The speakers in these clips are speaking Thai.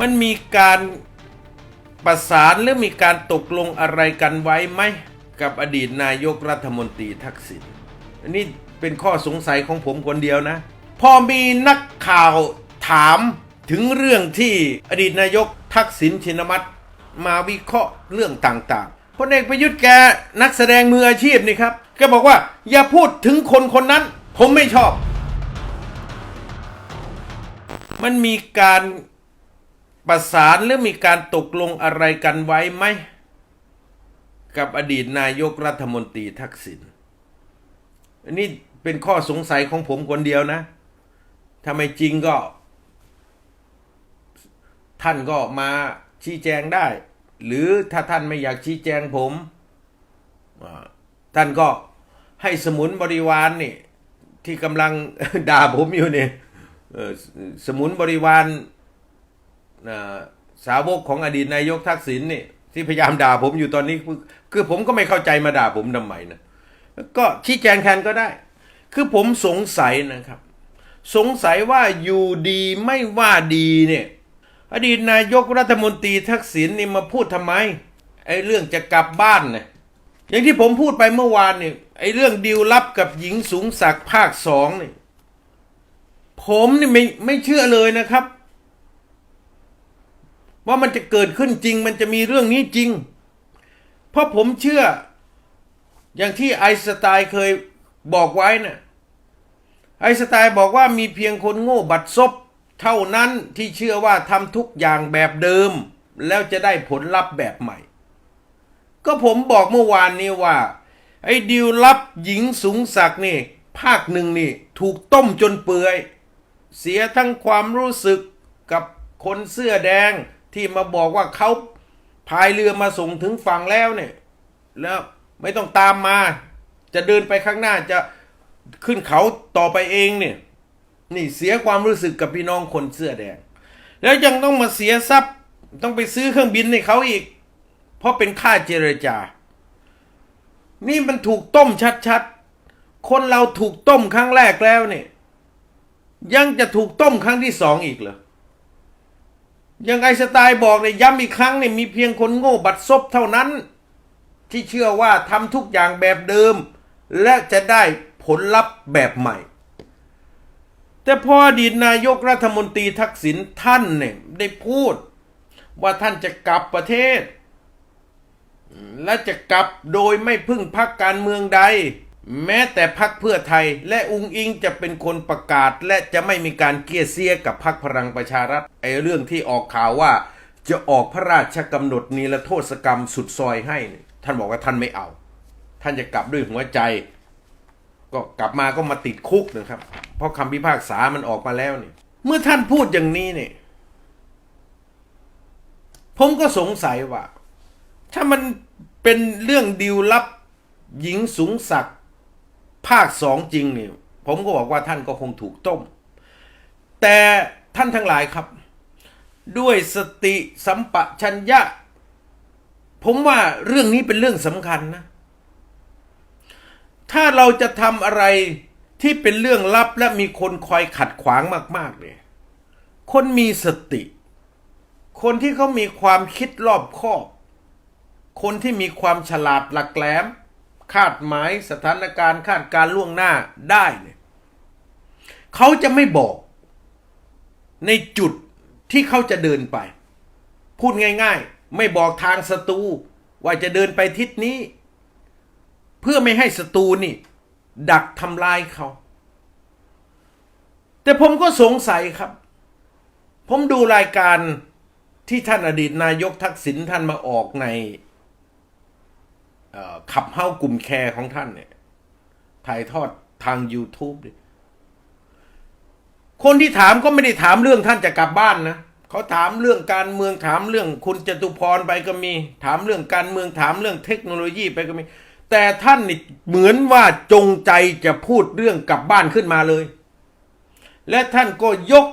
มันมีการประสานหรือมีการตกลงอะไรกันไว้ไหมกับอดีตนายกรัฐมนตรีทักษิณอันนี้เป็นข้อสงสัยของผมคนเดียวนะ พอมีนักข่าวถามถึงเรื่องที่อดีตนายกทักษิณชินวัตรมาวิเคราะห์เรื่องต่างๆพลเอกประยุทธ์แกนักแสดงมืออาชีพนี่ครับแกบอกว่าอย่าพูดถึงคนคนนั้น ผมไม่ชอบ มันมีการ ประสานหรือมีการตกลงอะไรกันไว้ไหม กับอดีตนายกรัฐมนตรีทักษิณอันนี้เป็นข้อสงสัยของผมคนเดียวนะ ถ้าไม่จริงก็ ท่านก็มาชี้แจงได้ หรือถ้าท่านไม่อยากชี้แจงผมท่านก็ให้สมุนบริวารนี่ที่กำลังด่าผมอยู่เนี่ยสมุนบริวาร สาวกของอดีตนายกทักษิณนี่ที่พยายามด่าผมอยู่ตอนนี้ คือผมก็ไม่เข้าใจมาด่าผมทำไมนะก็ชี้แจงแทนก็ได้ คือผมสงสัยนะครับ สงสัยว่าอยู่ดีไม่ว่าดีเนี่ยอดีตนายกรัฐมนตรีทักษิณนี่มาพูดทำไมไอ้เรื่องจะกลับบ้านเนี่ยอย่างที่ผมพูดไปเมื่อวานเนี่ยไอ้เรื่องดีลลับกับหญิงสูงศักดิ์ภาคสองเนี่ยผมนี่ไม่ไม่เชื่อเลยนะครับ ว่ามันจะเกิดขึ้นจริง มันจะมีเรื่องนี้จริง เพราะผมเชื่อ อย่างที่ไอสไตล์เคยบอกไว้น่ะไอสไตล์บอกว่ามีเพียงคนโง่บัดซบเท่านั้นที่เชื่อว่าทำทุกอย่างแบบเดิม แล้วจะได้ผลลัพธ์แบบใหม่ ก็ผมบอกเมื่อวานนี้ว่า ไอ้ดีลลับหญิงสูงศักดิ์นี่ ภาคหนึ่งนี่ ถูกต้มจนเปื่อย เสียทั้งความรู้สึกกับคนเสื้อแดง ที่มาบอกว่าเขาพายเรือมาส่งถึงฝั่งแล้วเนี่ย แล้วไม่ต้องตามมา จะเดินไปข้างหน้าจะขึ้นเขาต่อไปเองเนี่ย นี่เสียความรู้สึกกับพี่น้องคนเสื้อแดง แล้วยังต้องมาเสียทรัพย์ ต้องไปซื้อเครื่องบินให้เขาอีก เพราะเป็นค่าเจรจา นี่มันถูกต้มชัดๆ คนเราถูกต้มครั้งแรกแล้วเนี่ย ยังจะถูกต้มครั้งที่สองอีกเหรอ ยังไอสไตล์บอกเนี่ยย้ำอีกครั้งเนี่ยมีเพียงคนโง่บัดซบเท่านั้น ที่เชื่อว่าทำทุกอย่างแบบเดิม และจะได้ผลลัพธ์แบบใหม่ แต่พออดีตนายกรัฐมนตรีทักษิณท่านเนี่ยได้พูด ว่าท่านจะกลับประเทศ และจะกลับโดยไม่พึ่งพักการเมืองใด แม้แต่พักเพื่อไทยและอุงอิงจะเป็นคนประกาศ และจะไม่มีการเกลียเสียกับพักพลังประชารัฐไอ้เรื่องที่ออกข่าวว่า จะออกพระราชกำหนดนิรโทษกรรมสุดซอยให้ ท่านบอกว่าท่านไม่เอา ท่านจะกลับด้วยหัวใจ ก็กลับมาก็มาติดคุกนะครับ เพราะคำพิพากษามันออกมาแล้วเนี่ยเมื่อท่านพูดอย่างนี้เนี่ยผมก็สงสัยว่า ถ้ามันเป็นเรื่องดีลลับหญิงสูงศักดิ์ ภาคสองจริงเนี่ยผมก็บอกว่าท่านก็คงถูกต้ม แต่ท่านทั้งหลายครับ ด้วยสติสัมปชัญญะ ผมว่าเรื่องนี้เป็นเรื่องสำคัญนะ ถ้าเราจะทำอะไรที่เป็นเรื่องลับและมีคนคอยขัดขวางมาก ๆ เนี่ย คนมีสติ คนที่เขามีความคิดรอบคอบ คนที่มีความฉลาดหลักแหลม คาดหมายสถานการณ์คาดการล่วงหน้าได้เนี่ยเขาจะไม่บอกในจุดที่เขาจะเดินไป พูดง่าย ๆ ไม่บอกทางศัตรูว่าจะเดินไปทิศนี้ เพื่อไม่ให้ศัตรูนี่ ดักทำลายเขา แต่ผมก็สงสัยครับ ผมดูรายการที่ท่านอดีตนายกทักษิณท่านมาออกใน ขับเฮ้ากลุ่มแคร์ของท่านเนี่ย ถ่ายทอดทาง YouTube ดิคนที่ถามก็ไม่ได้ถามเรื่องท่านจะกลับบ้านนะเขาถามเรื่องการเมืองถามเรื่องคุณจตุพรไปก็มี ถามเรื่องการเมืองถามเรื่องเทคโนโลยีไปก็มี แต่ท่านนี่เหมือนว่าจงใจจะพูดเรื่องกลับบ้านขึ้นมาเลย และท่านก็ยก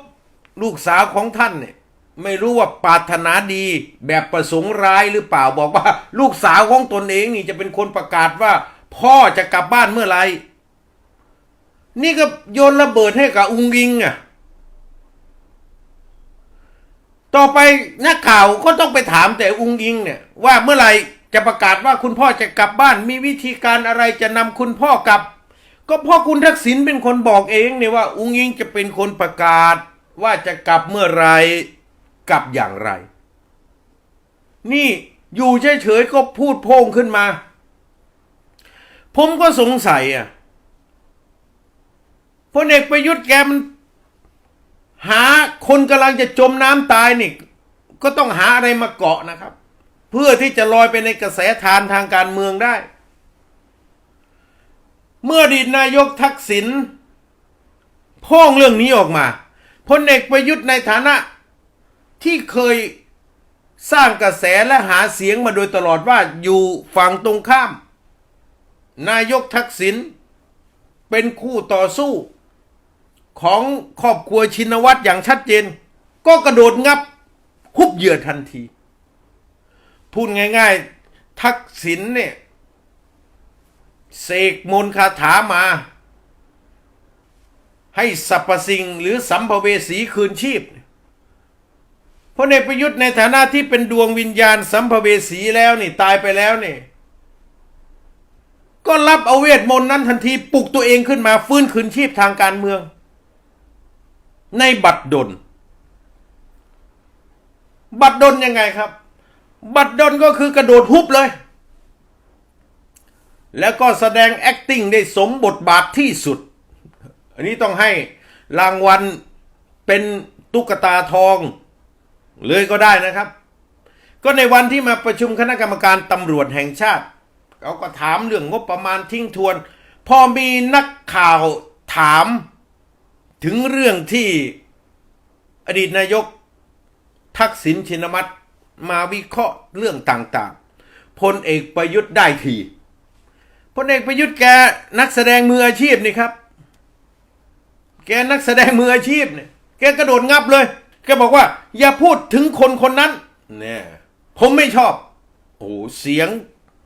ลูกสาวของท่านเนี่ย ไม่รู้ว่าปรารถนาดีแบบประสงค์ร้ายหรือเปล่าบอกว่า ลูกสาวของตนเองนี่จะเป็นคนประกาศว่า พ่อจะกลับบ้านเมื่อไหร่นี่ก็โยนระเบิดให้กับอุงยิงอะ ต่อไปนักข่าวก็ต้องไปถามแต่อุงอิงเนี่ยว่าเมื่อไหร่จะประกาศว่าคุณพ่อจะกลับบ้าน มีวิธีการอะไรจะนำคุณพ่อกลับ ก็พ่อคุณทักษิณเป็นคนบอกเองเนี่ยว่า อุงอิงจะเป็นคนประกาศว่าจะกลับเมื่อไหร กับอย่างไร นี่อยู่เฉยๆก็พูดโพ่งขึ้นมา ผมก็สงสัยอะพลเอกประยุทธ์แกมันหาคนกำลังจะจมน้ำตายนี่ ก็ต้องหาอะไรมาเกาะนะครับ เพื่อที่จะลอยไปในกระแสทานทางการเมืองได้ เมื่ออดีตนายกทักษิณพ้องเรื่องนี้ออกมาพลเอกประยุทธ์ในฐานะ ที่เคยสร้างกระแสและหาเสียงมาโดยตลอดว่าอยู่ฝั่งตรงข้าม นายกทักษิณเป็นคู่ต่อสู้ ของครอบครัวชินวัตรอย่างชัดเจน ก็กระโดดงับคุบเหยื่อทันที พูดง่ายๆ ทักษิณเนี่ยเสกมนคาถามา ให้สรรพสิ่งหรือสัมภเวสีคืนชีพ พลเอกประยุทธ์ในฐานะที่เป็นดวงวิญญาณสัมภเวสีแล้วนี่ตายไปแล้วนี่ ก็รับเอาเวทมนต์นั้นทันทีปลุกตัวเองขึ้นมาฟื้นคืนชีพทางการเมือง ในบัตรดลบัตรดลยังไงครับ บัตรดลก็คือกระโดดฮุบเลย แล้วก็แสดง acting ได้สมบทบาทที่สุด อันนี้ต้องให้รางวัลเป็นตุ๊กตาทอง เลยก็ได้นะครับ ก็ในวันที่มาประชุมคณะกรรมการตำรวจแห่งชาติเขาก็ถามเรื่องงบประมาณทิ้งทวน พอมีนักข่าวถามถึงเรื่องที่อดีตนายกทักษิณชินมัตรมาวิเคราะห์เรื่องต่างๆ พลเอกประยุทธ์ได้ที พลเอกประยุทธ์แกนักแสดงมืออาชีพนี่ครับ แกนักแสดงมืออาชีพเนี่ย แกกระโดดงับเลย แกบอกว่า อย่าพูดถึงคนคนนั้น เนี่ย ผมไม่ชอบ โอ้โหเสียง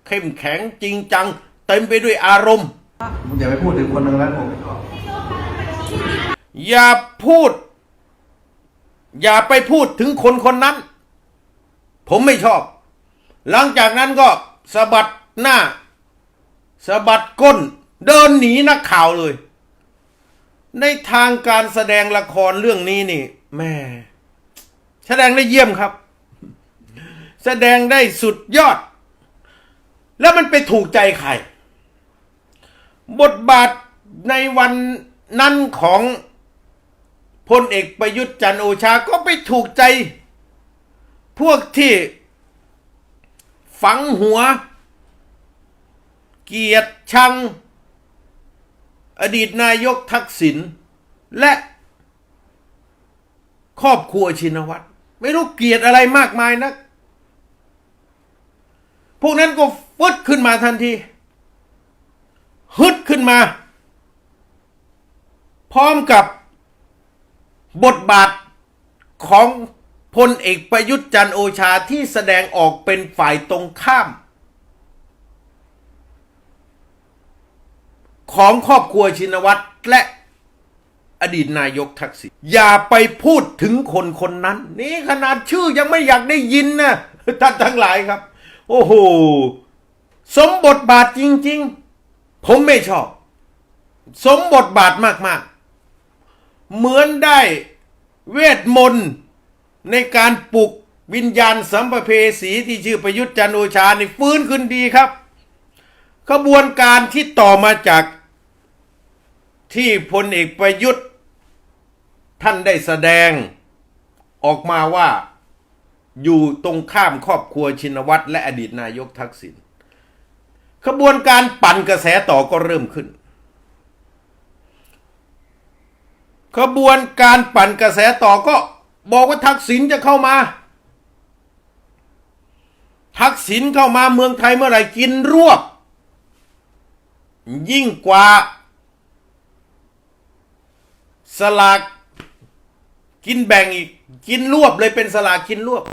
เข้มแข็งจริงจัง เต็มไปด้วยอารมณ์ มึงอย่าไปพูดถึงคนหนึ่งแล้วผมไม่ชอบอย่าพูด อย่าไปพูดถึงคนคนนั้น ผมไม่ชอบ หลังจากนั้นก็สะบัดหน้าสะบัดก้น เดินหนีนักข่าวเลย ในทางการแสดงละครเรื่องนี้นี่ แม่ แสดงได้เยี่ยมครับ แสดงได้สุดยอด แล้วมันไปถูกใจใคร บทบาทในวันนั้นของพลเอกประยุทธ์จันโอชาก็ไปถูกใจ พวกที่ฝังหัว เกียรติชัง อดีตนายกทักษิณและครอบครัวชินวัตรไม่รู้เกลียดอะไรมากมายนัก พวกนั้นก็ฟึดขึ้นมาทันที ฮึดขึ้นมา พร้อมกับบทบาทของพลเอกประยุทธ์จันโอชาที่แสดงออกเป็นฝ่ายตรงข้าม ของครอบครัวชินวัตรและอดีตนายกทักษิณอย่าไปพูดถึงคนคนนั้น นี่ขนาดชื่อยังไม่อยากได้ยินนะท่านทั้งหลายครับ โอ้โห สมบทบาทจริง ๆ ผมไม่ชอบ สมบทบาทมาก ๆ เหมือนได้เวทมนต์ในการปลุกวิญญาณสัมภเพสีที่ชื่อประยุทธ์จันโอชาในฟื้นขึ้นดีครับ ขบวนการที่ต่อมาจาก ที่พลเอกประยุทธ์ ท่านได้แสดงออกมาว่าอยู่ตรงข้ามครอบครัวชินวัตรและอดีตนายกทักษิณขบวนการปั่นกระแสต่อก็เริ่มขึ้น ขบวนการปั่นกระแสต่อก็บอกว่าทักษิณจะเข้ามา ทักษิณเข้ามาเมืองไทยเมื่อไหร่กินรวบ ยิ่งกว่า สลากกินแบ่งอีก กินรวบเลยเป็นสลากกินรวบ